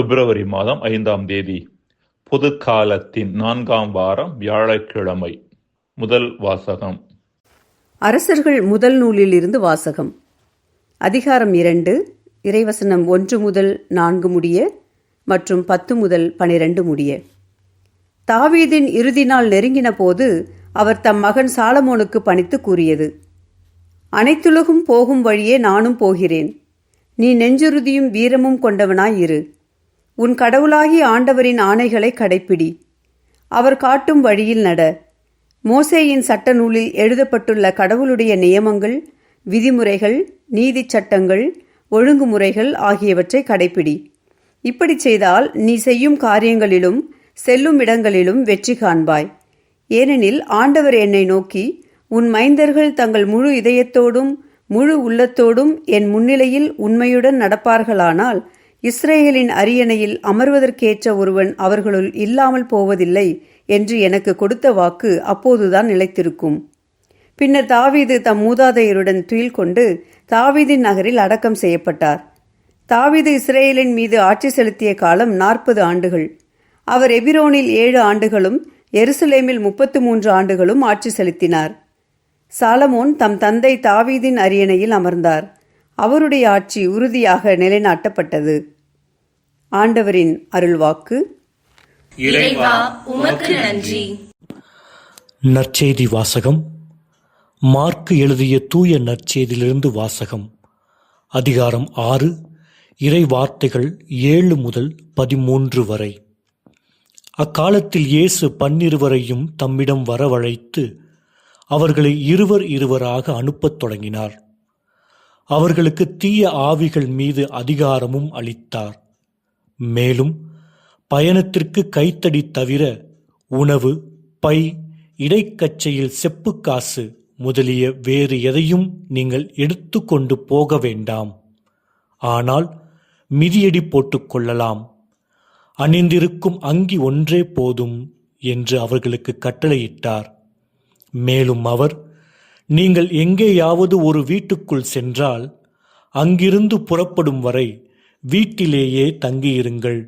பிப்ரவரி மாதம் ஐந்தாம் தேதி. பொது காலத்தின் நான்காம் வாரம் வியாழக்கிழமை. முதல் வாசகம். அரசர்கள் முதல் நூலிலிருந்து வாசகம். அதிகாரம் இரண்டு இறைவசனம் ஒன்று முதல் நான்கு முடிய மற்றும் பத்து முதல் பனிரெண்டு முடிய. தாவீதின் இறுதி நாள் நெருங்கின போது அவர் தம் மகன் சாலமோனுக்கு பணித்து கூறியது அனைத்துலகும் போகும் வழியே நானும் போகிறேன். நீ நெஞ்சுறுதியும் வீரமும் கொண்டவனாய் இரு. உன் கடவுளாகி ஆண்டவரின் ஆணைகளை கடைப்பிடி. அவர் காட்டும் வழியில் நட. மோசேயின் சட்ட நூலில் எழுதப்பட்டுள்ள கடவுளுடைய நியமங்கள் விதிமுறைகள் நீதிச் சட்டங்கள் ஒழுங்குமுறைகள் ஆகியவற்றை கடைப்பிடி. இப்படி செய்தால் நீ செய்யும் காரியங்களிலும் செல்லும் இடங்களிலும் வெற்றி காண்பாய். ஏனெனில் ஆண்டவர் என்னை நோக்கி உன் மைந்தர்கள் தங்கள் முழு இதயத்தோடும் முழு உள்ளத்தோடும் என் முன்னிலையில் உண்மையுடன் நடப்பார்களானால் இஸ்ரேலின் அரியணையில் அமர்வதற்கேற்ற ஒருவன் அவர்களுள் இல்லாமல் போவதில்லை என்று எனக்கு கொடுத்த வாக்கு அப்போதுதான் நிலைத்திருக்கும். பின்னர் தாவீது தம் மூதாதையருடன் துயில் கொண்டு தாவீதின் நகரில் அடக்கம் செய்யப்பட்டார். தாவீது இஸ்ரேலின் மீது ஆட்சி செலுத்திய காலம் நாற்பது ஆண்டுகள். அவர் எபிரோனில் ஏழு ஆண்டுகளும் எருசலேமில் முப்பத்து மூன்று ஆண்டுகளும் ஆட்சி செலுத்தினார். சாலமோன் தம் தந்தை தாவீதின் அரியணையில் அமர்ந்தார். அவருடைய ஆட்சி உறுதியாக நிலைநாட்டப்பட்டது. ஆண்டவரின் அருள்வாக்கு. இறைவா உமக்கு நன்றி. நற்செய்தி வாசகம். மார்க்கு எழுதிய தூய நற்செய்தியிலிருந்து வாசகம். அதிகாரம் ஆறு இறை வார்த்தைகள் ஏழு முதல் பதிமூன்று வரை. அக்காலத்தில் இயேசு பன்னிருவரையும் தம்மிடம் வரவழைத்து அவர்களை இருவர் இருவராக அனுப்பத் தொடங்கினார். அவர்களுக்கு தீய ஆவிகள் மீது அதிகாரமும் அளித்தார். மேலும் பயணத்திற்கு கைத்தடி தவிர உணவு பை இடைக்கச்சையில் செப்புக்காசு முதலிய வேறு எதையும் நீங்கள் எடுத்துக்கொண்டு போக வேண்டாம். ஆனால் மிதியடி போட்டுக்கொள்ளலாம் அணிந்திருக்கும் அங்கி ஒன்றே போதும் என்று அவர்களுக்கு கட்டளையிட்டார். மேலும் அவர் நீங்கள் எங்கேயாவது ஒரு வீட்டுக்குள் சென்றால் அங்கிருந்து புறப்படும் வரை வீட்டிலேயே தங்கியிருங்கள்.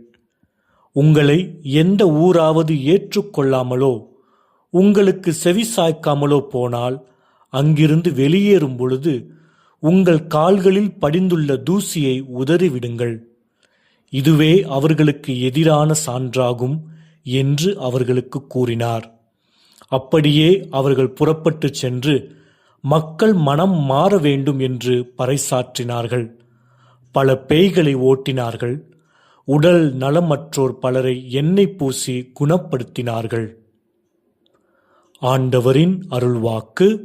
உங்களை எந்த ஊராவது ஏற்றுக்கொள்ளாமலோ உங்களுக்கு செவிசாய்க்காமலோ போனால் அங்கிருந்து வெளியேறும் பொழுது உங்கள் கால்களில் படிந்துள்ள தூசியை உதறிவிடுங்கள். இதுவே அவர்களுக்கு எதிரான சான்றாகும் என்று அவர்களுக்கு கூறினார். அப்படியே அவர்கள் புறப்பட்டுச் சென்று மக்கள் மனம் மாற வேண்டும் என்று பறைசாற்றினார்கள். பல பேய்களை ஓட்டினார்கள். உடல் நலமற்றோர் பலரை எண்ணெய் பூசி குணப்படுத்தினார்கள். ஆண்டவரின் அருள்வாக்கு.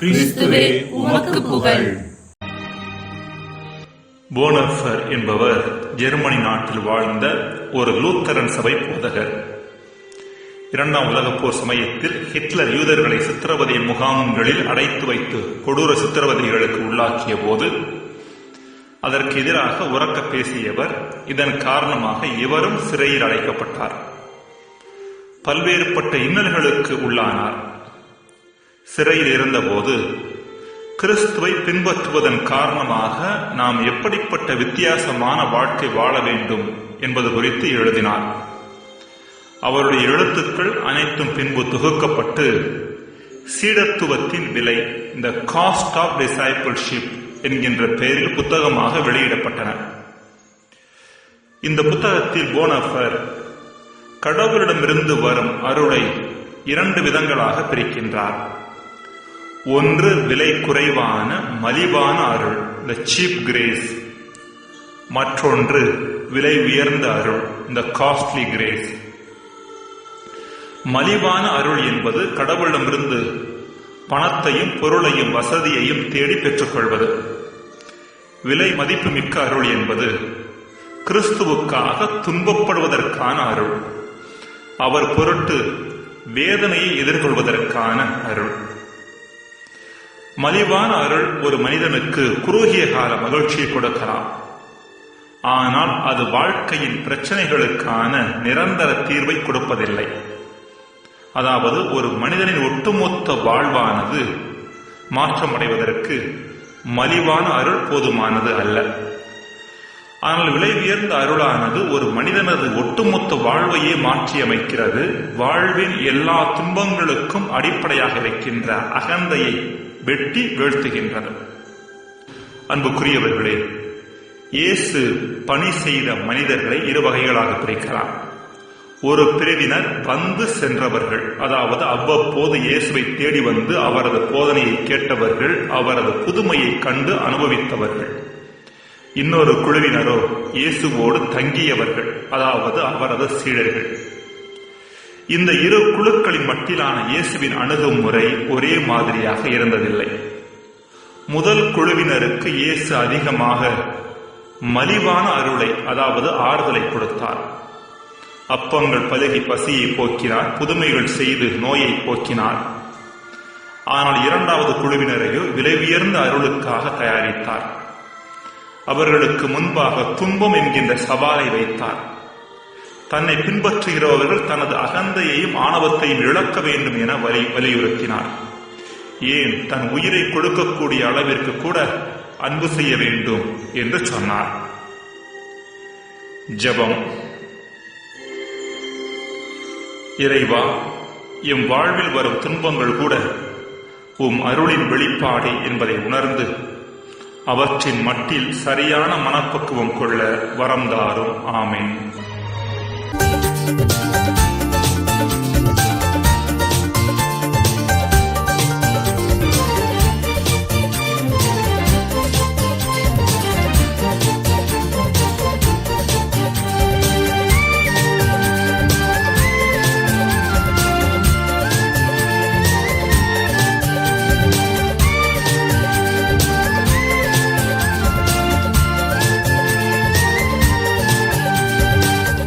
கிறிஸ்துவே உமக்கு புகழ். போனர்ஃபர் என்பவர் ஜெர்மனி நாட்டில் வாழ்ந்த ஒரு லூத்தரன் சபை போதகர். இரண்டாம் உலகப் போர் சமயத்தில் ஹிட்லர் யூதர்களை சித்திரவதை முகாம்களில் அடைத்து வைத்து கொடூர சித்திரவதைகளுக்கு உள்ளாக்கிய போது அதற்கு எதிராக உறக்க பேசியவர் இதன் காரணமாக இவரும் சிறையில் அடைக்கப்பட்டார். பல்வேறுபட்ட இன்னல்களுக்கு உள்ளானார். சிறையில் இருந்தபோது கிறிஸ்துவை பின்பற்றுவதன் காரணமாக நாம் எப்படிப்பட்ட வித்தியாசமான வாழ்க்கை வாழ வேண்டும் என்பது குறித்து எழுதினார். அவருடைய எழுத்துக்கள் அனைத்தும் பின்பு தொகுக்கப்பட்டு சீடத்துவத்தின் விலை இந்த காஸ்ட் ஆஃப் டிசைபிள்ஷிப் என்கின்ற பெயரில் புத்தகமாக வெளியிடப்பட்டன. இந்த புத்தகத்தில் போனஃபர் கடவுளிடமிருந்து வரும் அருளை இரண்டு விதங்களாக பிரிக்கின்றார். ஒன்று விலை குறைவான மலிவான அருள் த சீப் கிரேஸ் மற்றொன்று விலை உயர்ந்த அருள் இந்த காஸ்ட்லி கிரேஸ் மலிவான அருள் என்பது கடவுளிடமிருந்து பணத்தையும் பொருளையும் வசதியையும் தேடி பெற்றுக்கொள்வது. விலை மதிப்புமிக்க அருள் என்பது கிறிஸ்துவுக்காக துன்பப்படுவதற்கான அருள். அவர் பொருட்டு வேதனையை எதிர்கொள்வதற்கான அருள். மலிவான அருள் ஒரு மனிதனுக்கு குறுகிய கால மகிழ்ச்சியை கொடுக்கலாம். ஆனால் அது வாழ்க்கையின் பிரச்சனைகளுக்கான நிரந்தர தீர்வை கொடுப்பதில்லை. அதாவது ஒரு மனிதனின் ஒட்டுமொத்த வாழ்வானது மாற்றமடைவதற்கு மலிவான அருள் போதுமானது அல்ல. ஆனால் விலை உயர்ந்த அருளானது ஒரு மனிதனது ஒட்டுமொத்த வாழ்வையே மாற்றியமைக்கிறது. வாழ்வின் எல்லா துன்பங்களுக்கும் அடிப்படையாக வைக்கின்ற அகந்தையை வெட்டி வீழ்த்துகின்றது. அன்புக்குரியவர்களே இயேசு பணி செய்த மனிதர்களை இரு வகைகளாக பிரிக்கலாம். ஒரு பிரிவினர் வந்து சென்றவர்கள். அதாவது அவ்வப்போது இயேசுவை தேடி வந்து அவரது போதனையை கேட்டவர்கள் அவரது புதுமையை கண்டு அனுபவித்தவர்கள். இன்னொரு குழுவினரோ இயேசுவோடு தங்கியவர்கள் அதாவது அவரது சீடர்கள். இந்த இரு குழுக்களின் மட்டிலான இயேசுவின் அணுகுமுறை ஒரே மாதிரியாக இருந்ததில்லை. முதல் குழுவினருக்கு இயேசு அதிகமாக மலிவான அருளை அதாவது ஆறுதலை கொடுத்தார். அப்பங்கள் பழகி பசியை போக்கினார் புதுமைகள் செய்து நோயை போக்கினார். ஆனால் இரண்டாவது குழுவினரையோ விலை உயர்ந்த அருளுக்காக தயாரித்தார். அவர்களுக்கு முன்பாக துன்பம் என்கின்ற சவாலை வைத்தார். தன்னை பின்பற்றுகிறவர்கள் தனது அகந்தையையும் ஆணவத்தையும் இழக்க வேண்டும் என வலி வலியுறுத்தினார். ஏன் தன் உயிரை கொடுக்கக்கூடிய அளவிற்கு கூட அன்பு செய்ய வேண்டும் என்று சொன்னார். ஜெபம். இறைவா எம் வாழ்வில் வரும் துன்பங்கள் கூட உம் அருளின் வெளிப்பாடே என்பதை உணர்ந்து அவற்றின் மட்டில் சரியான மனப்பக்குவம் கொள்ள வரம் தாரும்.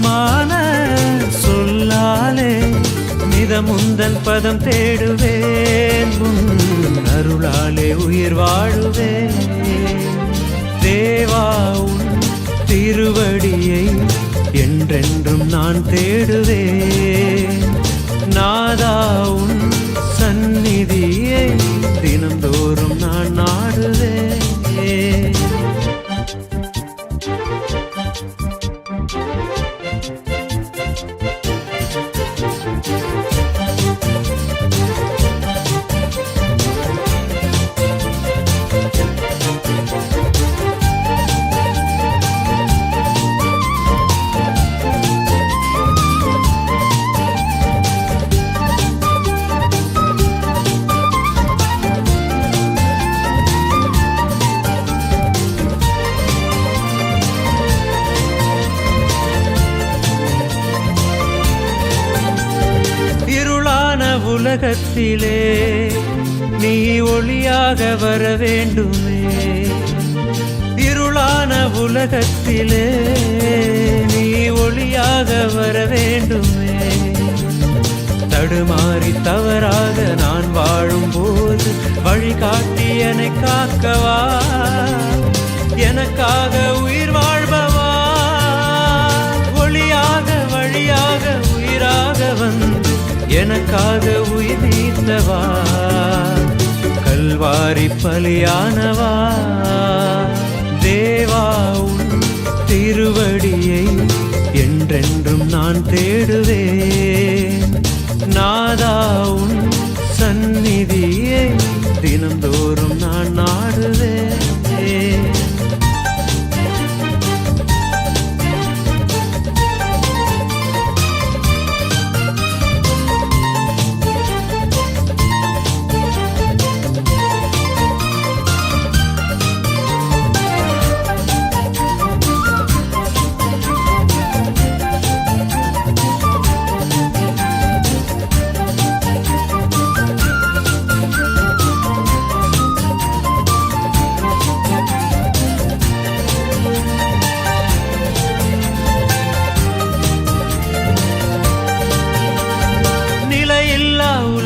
சுரமான சொல்லாலே மிதமுந்தல் பதம் தேடுவேன். அருளாலே உயிர் வாழுவேன். தேவா உன் திருவடியை என்றென்றும் நான் தேடுவேன். உலகத்திலே நீ ஒளியாக வர வேண்டுமே. இருளான உலகத்திலே நீ ஒளியாக வர வேண்டுமே. தடுமாறி தவறாக நான் வாழும்போது வழிகாட்டி என்னை காக்கவா? எனக்காக உயிர் வாழ்பவா எனக்காக உயிர் நீத்தவா? கல்வாரி பலியானவா? தேவா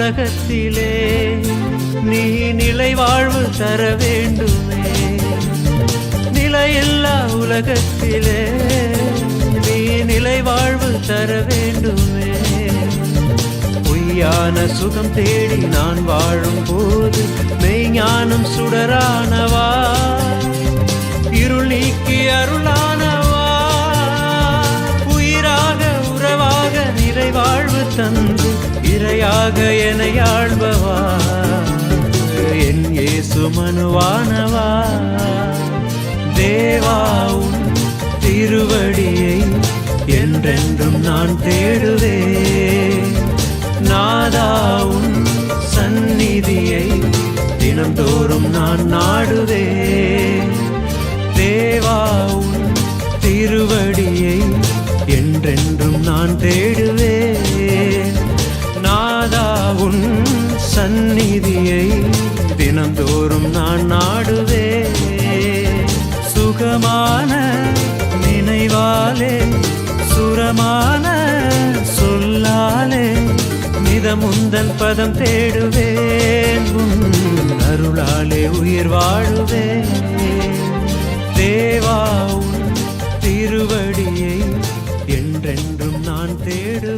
உலகத்திலே நீ நிலை வாழ்வு தர வேண்டுமே. நிலையில்லா உலகத்திலே நீ நிலை வாழ்வு தர வேண்டுமே. பொய்யான சுகம் தேடி நான் வாழும் போது மெய்ஞானம் சுடரானவா? இருள் நீக்கி அருளானவா? உயிராக உறவாக நிலை வாழ்வு தந்து இரையாக என ஆழ்பவா என் இயேசு மனுவானவா? தேவா உன் திருவடியை என்றென்றும் நான் தேடுவேன். நாதா உன் சந்நிதியை தினந்தோறும் நான் நாடுவேன். தேவா உன் திருவடியை என்றென்றும் நான் தேடுவேன். நீதியை தினந்தோறும் நான் நாடுவே சுகமான நினைவாலே சுரமான சொல்லாலே மிதமுந்தல் பதம் தேடுவேன். அருளாலே உயிர் வாழுவே தேவா திருவடியை என்றென்றும் நான் தேடு